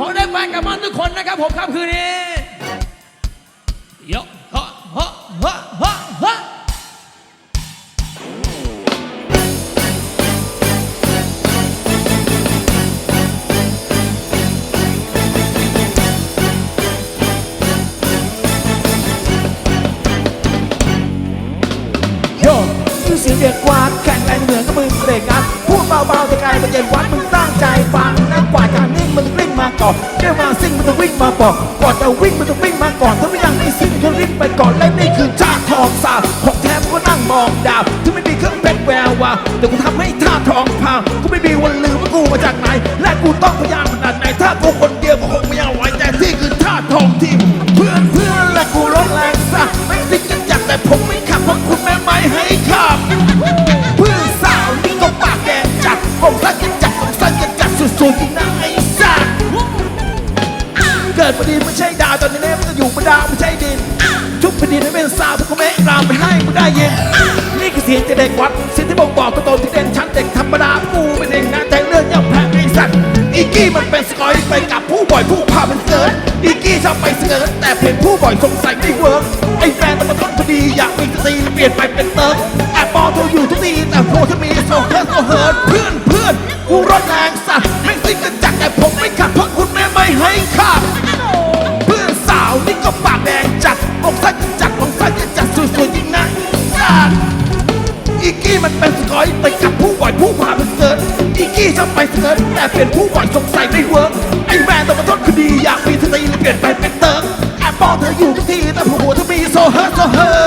ขอได้แฟนกับบ้านทุกคนนะครับผมค่ำคืนนี้ยอะฮะฮะฮะฮะฮะโยชื่อเสียงเด็กกวาแข่งแรงเหมือนกับมึงเบรกงัดพูดเบาๆแต่ไกลเป็นเย็นวัดมึง ก่อนเดี๋ยวมาซิ่งมันต้องวิ่งมาบอกก่อนจะวิ่งมันต้องวิ่งมาก่อนถ้าไม่ยังไม่ซิ่งก็รีบไปก่อนและนี่คือชาทองสาของแท้มก็นั่งมองดาวที่ไม่มีเครื่องเพชรแวววาแต่กูทำให้ท่าทองพังกูไม่มีวันลืมว่ากูมาจากไหน และกูต้องพยายามขนาดไหนถ้ากูคนเดียวก็คงไม่เอาไหวแต่ที่คือท่าทองทีมเพื่อนเพื่อนและกูรถแรงซะไม่ซิ่งกันจัดแต่ผมไม่ขับเพราะคุณแม่ไม่ให้ขับ เกิดพอดีไม่ใช่ดาวตอนนี้เนี่ยมันจะอยู่บนดาวไม่ใช่ดิน ทุกแผ่นดินให้เป็นสาวพวกเขาไม่รามไปให้มึงได้ยินนี่คือเสียงจากเด็กวัดเสียงที่บ่งบอกตัวตนที่เด่นชัดเด็กธรรมดากูเป็นเด็กนะแต่เรื่องยังแพ้ไอ้สัตว์อีกี้มันเป็นสกอยไปกับผู้บ่อยผู้พามันเกิดอีกี้ชอบไปเสนอแต่เพลงผู้บ่อยสงสัยไม่เวิร์กไอ้แฟนมันมาต้นพอดีอยากมีสตรีเปลี่ยนไปเป็นเติร์กแอบมองเธออยู่ทุกทีแต่โพถ้ามีโซเคิร์โซเฮิร์ี้มันเป็นสกอยแต่กับผู้บ่อยผู้พาเป็นเซิร์ชอีกี้ชอบไปเซิร์ชแต่เป็นผู้บ่อยสงสัยไม่เวิร์กไอแม่ต้องมาทดคดีอยากมีสติเลยเปลี่ยนไปเป็นเติร์กแอบมองเธออยู่ทุกทีแต่ผัวเธอมีโซเฮิร์โซเฮิร์